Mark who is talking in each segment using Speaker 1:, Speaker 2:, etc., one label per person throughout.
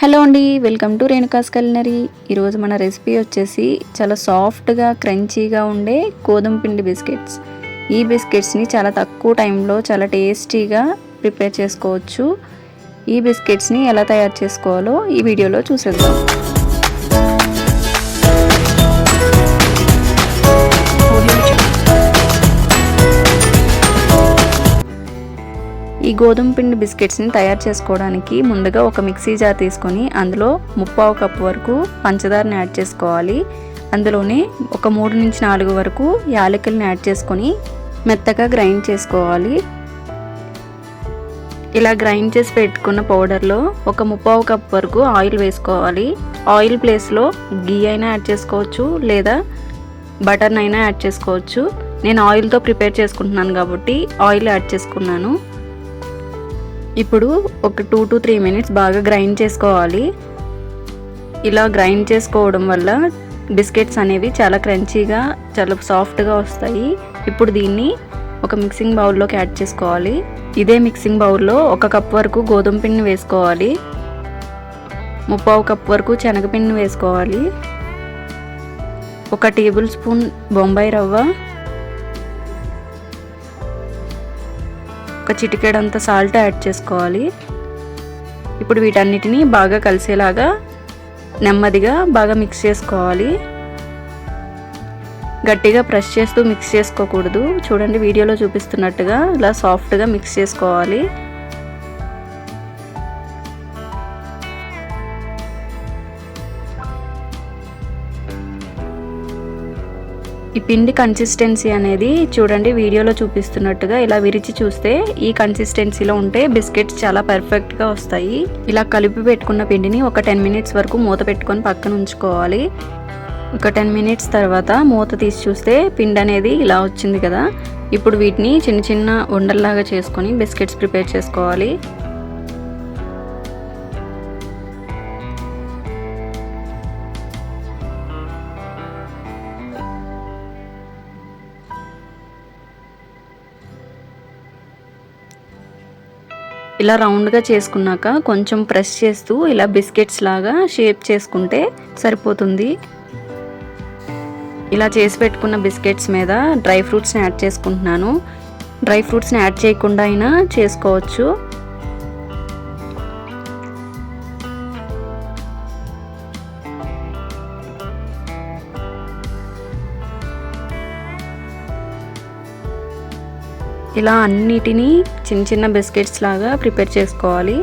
Speaker 1: Hello అండి welcome to Renuka's culinary. ఈరోజు మన రెసిపీ వచ్చేసి చాలా సాఫ్ట్గా క్రంచీగా ఉండే గోధుమ పిండి బిస్కెట్స్. ఈ బిస్కెట్స్ని చాలా తక్కువ టైంలో చాలా టేస్టీగా ప్రిపేర్ చేసుకోవచ్చు. ఈ బిస్కెట్స్ని ఎలా తయారు చేసుకోవాలో ఈ వీడియోలో చూసేద్దాం. గోధుమ పిండి బిస్కెట్స్ని తయారు చేసుకోవడానికి ముందుగా ఒక మిక్సీ జార్ తీసుకొని అందులో ముప్పావు కప్పు వరకు పంచదారని యాడ్ చేసుకోవాలి. అందులోనే ఒక మూడు నుంచి నాలుగు వరకు యాలకుల్ని యాడ్ చేసుకొని మెత్తగా గ్రైండ్ చేసుకోవాలి. ఇలా గ్రైండ్ చేసి పెట్టుకున్న పౌడర్లో ఒక ముప్పావు కప్ వరకు ఆయిల్ వేసుకోవాలి. ఆయిల్ ప్లేస్లో గీ అయినా యాడ్ చేసుకోవచ్చు లేదా బటర్నైనా యాడ్ చేసుకోవచ్చు. నేను ఆయిల్తో ప్రిపేర్ చేసుకుంటున్నాను కాబట్టి ఆయిల్ యాడ్ చేసుకున్నాను. ఇప్పుడు ఒక టూ టు త్రీ మినిట్స్ బాగా గ్రైండ్ చేసుకోవాలి. ఇలా గ్రైండ్ చేసుకోవడం వల్ల బిస్కెట్స్ అనేవి చాలా క్రంచీగా చాలా సాఫ్ట్గా వస్తాయి. ఇప్పుడు దీన్ని ఒక మిక్సింగ్ బౌల్లోకి యాడ్ చేసుకోవాలి. ఇదే మిక్సింగ్ బౌల్లో ఒక కప్ వరకు గోధుమ పిండిని వేసుకోవాలి. ముప్పావు కప్ వరకు శనగపిండిని వేసుకోవాలి. ఒక టేబుల్ స్పూన్ బొంబాయి రవ్వ ఒక చిటికెడంత సాల్ట్ యాడ్ చేసుకోవాలి. ఇప్పుడు వీటన్నిటిని బాగా కలిసేలాగా నెమ్మదిగా బాగా మిక్స్ చేసుకోవాలి. గట్టిగా ప్రెస్ చేస్తూ మిక్స్ చేసుకోకూడదు. చూడండి వీడియోలో చూపిస్తున్నట్టుగా ఇలా సాఫ్ట్గా మిక్స్ చేసుకోవాలి. ఈ పిండి కన్సిస్టెన్సీ అనేది చూడండి వీడియోలో చూపిస్తున్నట్టుగా ఇలా విరిచి చూస్తే ఈ కన్సిస్టెన్సీలో ఉంటే బిస్కెట్స్ చాలా పర్ఫెక్ట్గా వస్తాయి. ఇలా కలిపి పెట్టుకున్న పిండిని ఒక టెన్ మినిట్స్ వరకు మూత పెట్టుకొని పక్కన ఉంచుకోవాలి. ఒక టెన్ మినిట్స్ తర్వాత మూత తీసి చూస్తే పిండి అనేది ఇలా వచ్చింది కదా. ఇప్పుడు వీటిని చిన్న చిన్న ఉండల్లాగా చేసుకొని బిస్కెట్స్ ప్రిపేర్ చేసుకోవాలి. ఇలా రౌండ్గా చేసుకున్నాక కొంచెం ప్రెస్ చేస్తూ ఇలా బిస్కెట్స్ లాగా షేప్ చేసుకుంటే సరిపోతుంది. ఇలా చేసి పెట్టుకున్న బిస్కెట్స్ మీద డ్రై ఫ్రూట్స్ని యాడ్ చేసుకుంటున్నాను. డ్రై ఫ్రూట్స్ని యాడ్ చేయకుండా అయినా చేసుకోవచ్చు. ఇలా అన్నిటినీ చిన్న చిన్న బిస్కెట్స్ లాగా ప్రిపేర్ చేసుకోవాలి.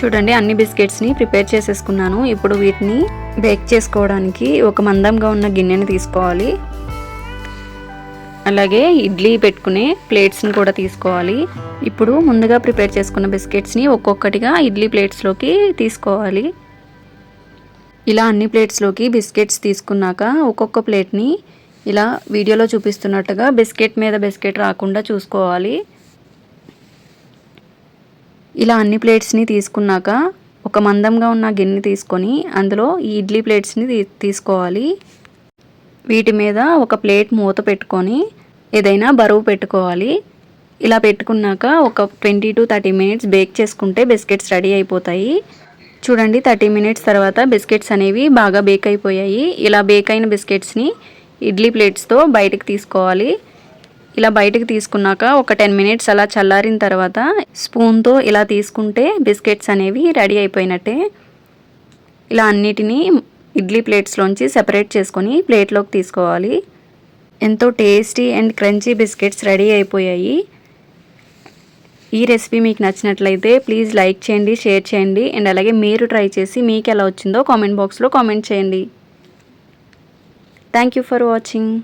Speaker 1: చూడండి అన్ని బిస్కెట్స్ని ప్రిపేర్ చేసేసుకున్నాను. ఇప్పుడు వీటిని బేక్ చేసుకోవడానికి ఒక మందంగా ఉన్న గిన్నెని తీసుకోవాలి. అలాగే ఇడ్లీ పెట్టుకునే ప్లేట్స్ని కూడా తీసుకోవాలి. ఇప్పుడు ముందుగా ప్రిపేర్ చేసుకున్న బిస్కెట్స్ని ఒక్కొక్కటిగా ఇడ్లీ ప్లేట్స్లోకి తీసుకోవాలి. ఇలా అన్ని ప్లేట్స్లోకి బిస్కెట్స్ తీసుకున్నాక ఒక్కొక్క ప్లేట్ని ఇలా వీడియోలో చూపిస్తున్నట్టుగా బిస్కెట్ మీద బిస్కెట్ రాకుండా చూసుకోవాలి. ఇలా అన్ని ప్లేట్స్ని తీసుకున్నాక ఒక మందంగా ఉన్న గిన్నె తీసుకొని అందులో ఈ ఇడ్లీ ప్లేట్స్ని తీసుకోవాలి. వీటి మీద ఒక ప్లేట్ మూత పెట్టుకొని ఏదైనా బరువు పెట్టుకోవాలి. ఇలా పెట్టుకున్నాక ఒక twenty to thirty minutes bake చేసుకుంటే బిస్కెట్స్ రెడీ అయిపోతాయి. చూడండి థర్టీ మినిట్స్ తర్వాత బిస్కెట్స్ అనేవి బాగా బేక్ అయిపోయాయి. ఇలా బేక్ అయిన బిస్కెట్స్ని ఇడ్లీ ప్లేట్స్తో బయటకు తీసుకోవాలి. ఇలా బయటకు తీసుకున్నాక ఒక టెన్ మినిట్స్ అలా చల్లారిన తర్వాత స్పూన్తో ఇలా తీసుకుంటే బిస్కెట్స్ అనేవి రెడీ అయిపోయినట్టే. ఇలా అన్నిటినీ ఇడ్లీ ప్లేట్స్లోంచి సెపరేట్ చేసుకొని ప్లేట్లోకి తీసుకోవాలి. ఎంతో tasty and crunchy biscuits ready అయిపోయాయి. ఈ రెసిపీ మీకు నచ్చినట్లయితే ప్లీజ్ లైక్ చేయండి షేర్ చేయండి అండ్ అలాగే మీరు ట్రై చేసి మీకు ఎలా వచ్చిందో కామెంట్ బాక్స్లో కామెంట్ చేయండి. Thank you for watching.